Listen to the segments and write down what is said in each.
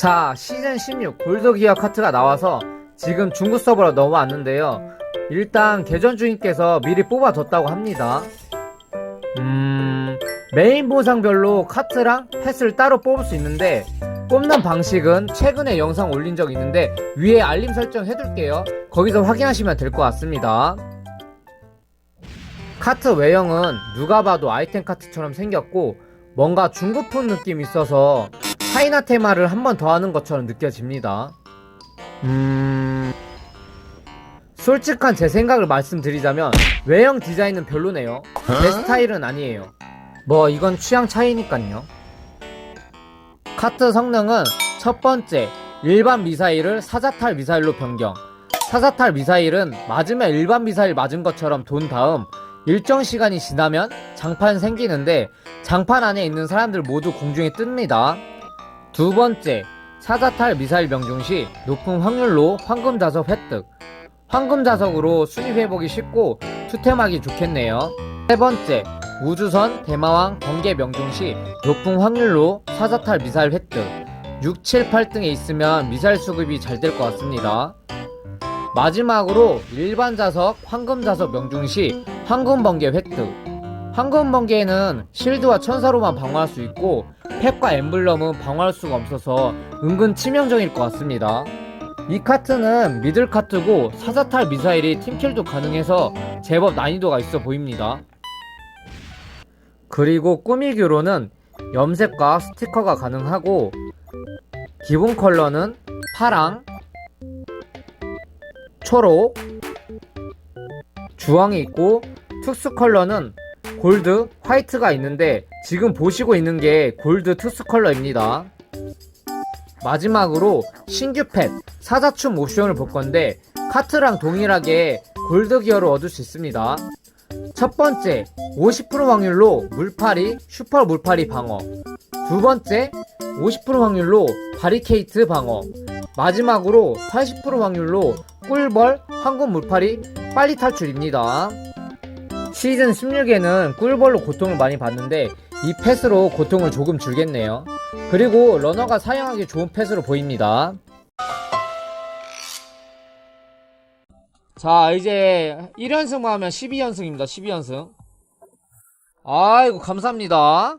자, 시즌 16 골드기어 카트가 나와서 지금 중국 서버로 넘어왔는데요. 일단 계전 주인께서 미리 뽑아뒀다고 합니다. 음, 메인 보상별로 카트랑 펫을 따로 뽑을 수 있는데 뽑는 방식은 최근에 영상 올린 적 있는데 위에 알림 설정 해둘게요. 거기서 확인하시면 될 것 같습니다. 카트 외형은 누가 봐도 아이템 카트처럼 생겼고 뭔가 중국풍 느낌이 있어서 차이나 테마를 한 번 더 하는 것처럼 느껴집니다. 음... 솔직한 제 생각을 말씀드리자면 외형 디자인은 별로네요. 제 스타일은 아니에요. 뭐 이건 취향 차이니깐요. 카트 성능은 첫 번째 일반 미사일을 사자탈 미사일로 변경. 사자탈 미사일은 맞으면 일반 미사일 맞은 것처럼 돈 다음 일정 시간이 지나면 장판 생기는데 장판 안에 있는 사람들 모두 공중에 뜹니다. 두 번째, 사자탈 미사일 명중 시 높은 확률로 황금 자석 획득. 황금 자석으로 순위 회복이 쉽고 투템하기 좋겠네요. 세 번째, 우주선 대마왕 번개 명중 시 높은 확률로 사자탈 미사일 획득. 6, 7, 8등에 있으면 미사일 수급이 잘 될 것 같습니다. 마지막으로 일반 자석, 황금 자석 명중 시 황금 번개 획득. 황금 번개는 실드와 천사로만 방어할 수 있고 펫과 엠블럼은 방어할 수가 없어서 은근 치명적일 것 같습니다. 이 카트는 미들 카트고 사자탈 미사일이 팀킬도 가능해서 제법 난이도가 있어 보입니다. 그리고 꾸미기로는 염색과 스티커가 가능하고 기본 컬러는 파랑, 초록, 주황이 있고 특수 컬러는 골드, 화이트가 있는데 지금 보시고 있는 게 골드 특수 컬러입니다. 마지막으로 신규 펫 사자춤 옵션을 볼 건데 카트랑 동일하게 골드 기어를 얻을 수 있습니다. 첫 번째 50% 확률로 물파리 슈퍼 물파리 방어 두 번째 50% 확률로 바리케이트 방어 마지막으로 80% 확률로 꿀벌 황금 물파리 빨리 탈출입니다. 시즌 16에는 꿀벌로 고통을 많이 받는데 이 펫으로 고통을 조금 줄겠네요. 그리고 러너가 사용하기 좋은 펫으로 보입니다. 자 이제 1연승만 하면 12연승입니다. 12연승. 아이고 감사합니다.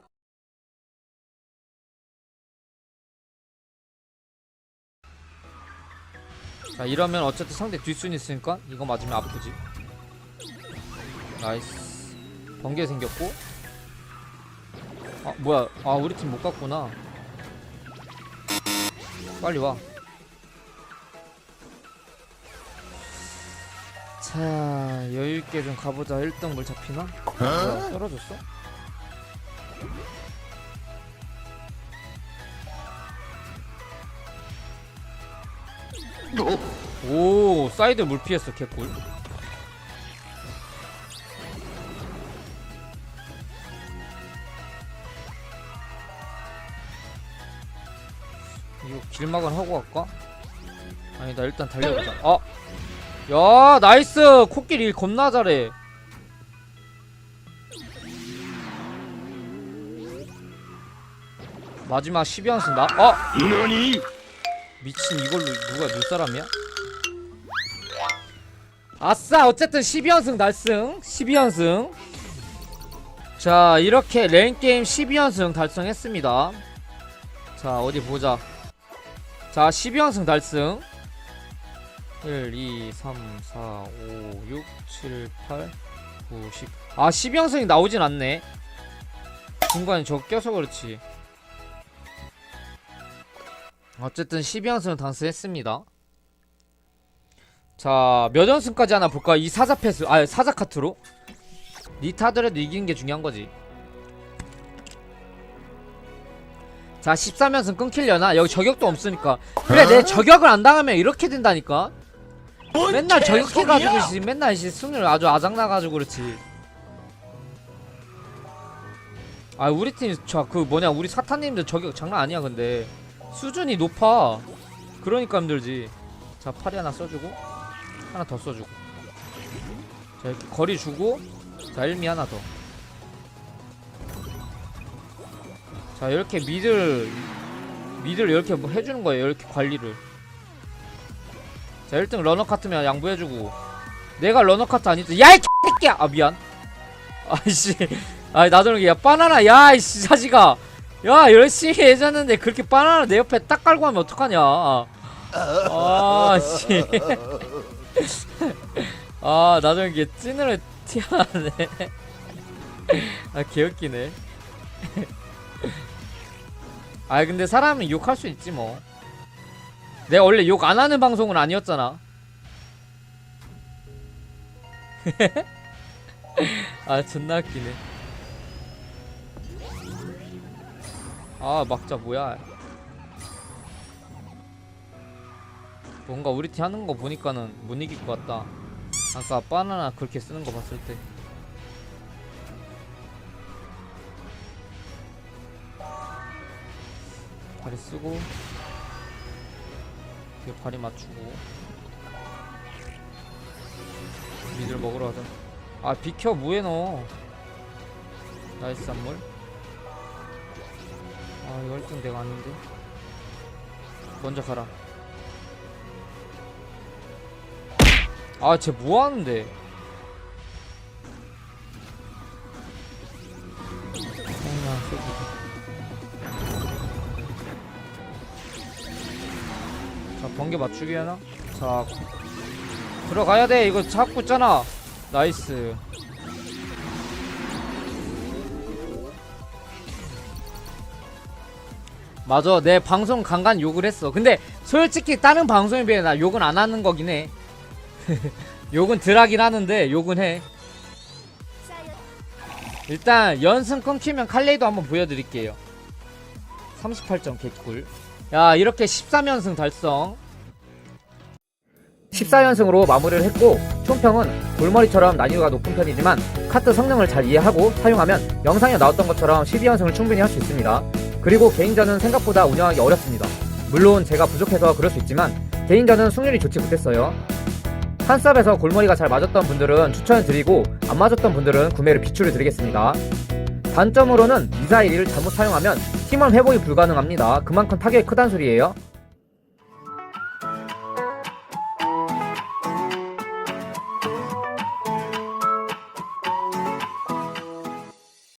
자 이러면 어쨌든 상대 뒷순이 있으니까 이거 맞으면 아프지. 나이스 번개 생겼고 아 뭐야 아 우리 팀 못 갔구나 빨리 와 자, 여유있게 좀 가보자. 1등 물 잡히나? 뭐야, 떨어졌어? 오, 사이드 물 피했어, 개꿀. 길막은 하고 갈까? 아니다 일단 달려보자 아! 야 나이스 코끼리 일 겁나 잘해 마지막 12연승 나? 아! 미친 이걸로 누가 눈사람이야? 아싸 어쨌든 12연승 달승 12연승 자 이렇게 랭게임 12연승 달성했습니다 자 어디 보자 자 12연승 달승. 1 2 3 4 5 6 7 8 9 10 아 12연승이 나오진 않네. 중간에 저거 껴서 그렇지. 어쨌든 12연승을 달성했습니다. 자 몇 연승까지 하나 볼까? 이 사자 패스 아 사자 카트로? 니타더라도 이기는 게 중요한 거지 자 13연승 끊기려나? 여기 저격도 없으니까. 그래 내 저격을 안 당하면 이렇게 된다니까? 맨날 저격해가지고 씨, 맨날 씨, 승률 아주 아작나가지고 그렇지. 아 우리 팀 저 그 뭐냐 우리 사탄님들 저격 장난 아니야 근데. 수준이 높아. 그러니까 힘들지. 자 팔이 하나 써주고 하나 더 써주고. 자 이렇게 거리 주고 자 일미 하나 더 자 이렇게 미들 미드를 이렇게 뭐 해주는 거예요 이렇게 관리를. 자 1등 러너 카트면 양보해주고. 내가 러너 카트 아니지. 야이 새끼야! 아 미안. 아이씨. 아이 나도 야 바나나. 야이씨 자식아. 야 열심히 해줬는데 그렇게 바나나 내 옆에 딱 깔고 하면 어떡하냐. 아씨. 아 나도 이게 찐으로 티하네. 아 개웃기네 아 근데 사람은 욕할 수 있지 뭐. 내가 원래 욕 안 하는 방송은 아니었잖아. 아 존나 웃기네. 아 막자 뭐야. 뭔가 우리 팀 하는 거 보니까는 못 이길 것 같다. 아까 바나나 그렇게 쓰는 거 봤을 때 다리 쓰고 뒤에 발이 맞추고. 미들 먹으러 가자. 아 비켜 뭐해 너? 나이스 선물. 아 1등 내가 아닌데. 먼저 가라. 아쟤 뭐하는데 번개 맞추기 하나? 자 들어가야 돼. 이거 잡고 있잖아. 나이스. 맞아. 내 방송 간간 욕을 했어. 근데 솔직히 다른 방송에 비해 나 욕은 안 하는 거긴 해. 욕은 덜 하긴 하는데 욕은 해. 일단 연승 끊기면 칼레이도 한번 보여드릴게요. 38점 개꿀 야 이렇게 13연승 달성 14연승으로 마무리를 했고 총평은 돌머리처럼 난이도가 높은 편이지만 카트 성능을 잘 이해하고 사용하면 영상에 나왔던 것처럼 12연승을 충분히 할 수 있습니다. 그리고 개인전은 생각보다 운영하기 어렵습니다. 물론 제가 부족해서 그럴 수 있지만 개인전은 승률이 좋지 못했어요. 한쌉에서 골머리가 잘 맞았던 분들은 추천을 드리고 안 맞았던 분들은 구매를 비추를 드리겠습니다. 단점으로는 미사일을 잘못 사용하면 팀원 회복이 불가능합니다. 그만큼 타격이 크단 소리예요.